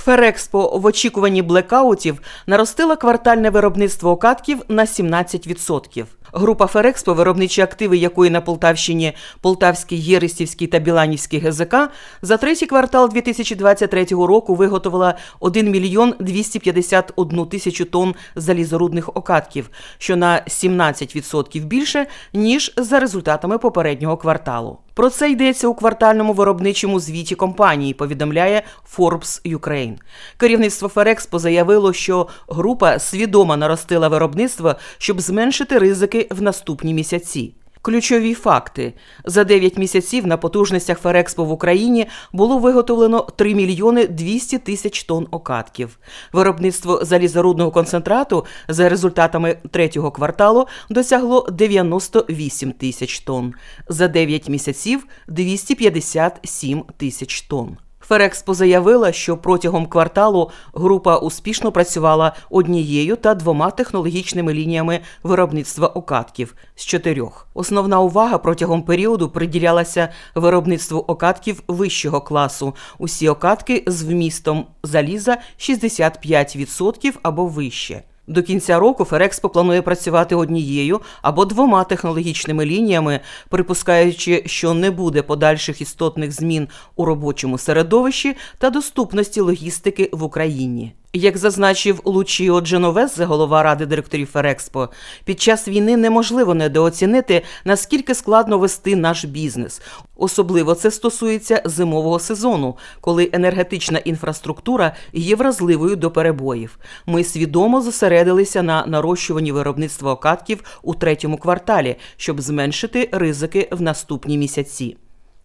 Ферекспо в очікуванні блекаутів наростила квартальне виробництво окатків на 17%. Група Ферекспо, виробничі активи якої на Полтавщині Полтавський, Єристівський та Біланівський ГЗК, за третій квартал 2023 року виготовила 1 мільйон 251 тисячу тонн залізорудних окатків, що на 17% більше, ніж за результатами попереднього кварталу. Про це йдеться у квартальному виробничому звіті компанії, повідомляє Forbes Ukraine. Керівництво Ферекспо заявило, що група свідомо наростила виробництво, щоб зменшити ризики в наступні місяці. Ключові факти: за 9 місяців на потужностях Ферекспо в Україні було виготовлено 3 мільйони 200 тисяч тонн окатків. Виробництво залізорудного концентрату за результатами третього кварталу досягло 98 тисяч тонн. За 9 місяців 257 тисяч тонн. Ферекспо заявила, що протягом кварталу група успішно працювала однією та двома технологічними лініями виробництва окатків з чотирьох. Основна увага протягом періоду приділялася виробництву окатків вищого класу. Усі окатки з вмістом заліза 65% або вище. До кінця року Ферекспо планує працювати однією або двома технологічними лініями, припускаючи, що не буде подальших істотних змін у робочому середовищі та доступності логістики в Україні. Як зазначив Лучіо Дженовезе, голова ради директорів Ферекспо, під час війни неможливо недооцінити, наскільки складно вести наш бізнес. Особливо це стосується зимового сезону, коли енергетична інфраструктура є вразливою до перебоїв. Ми свідомо зосередилися на нарощуванні виробництва окатків у третьому кварталі, щоб зменшити ризики в наступні місяці.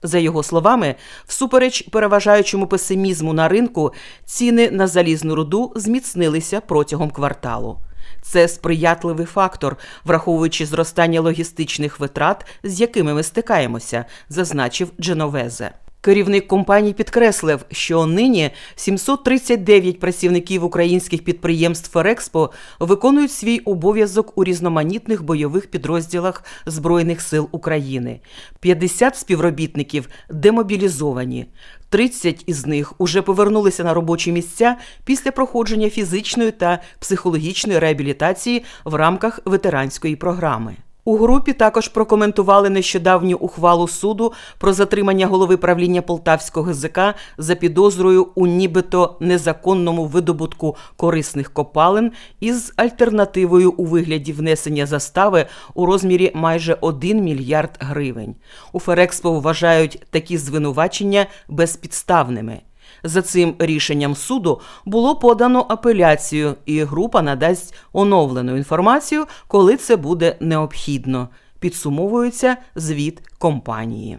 За його словами, всупереч переважаючому песимізму на ринку, ціни на залізну руду зміцнилися протягом кварталу. Це сприятливий фактор, враховуючи зростання логістичних витрат, з якими ми стикаємося, зазначив Дженовезе. Керівник компанії підкреслив, що нині 739 працівників українських підприємств Ферекспо виконують свій обов'язок у різноманітних бойових підрозділах Збройних сил України. 50 співробітників демобілізовані. 30 із них уже повернулися на робочі місця після проходження фізичної та психологічної реабілітації в рамках ветеранської програми. У групі також прокоментували нещодавню ухвалу суду про затримання голови правління Полтавського ГЗК за підозрою у нібито незаконному видобутку корисних копалин із альтернативою у вигляді внесення застави у розмірі майже 1 мільярд гривень. У Ферекспо вважають такі звинувачення безпідставними. За цим рішенням суду було подано апеляцію, і група надасть оновлену інформацію, коли це буде необхідно. Підсумовується звіт компанії.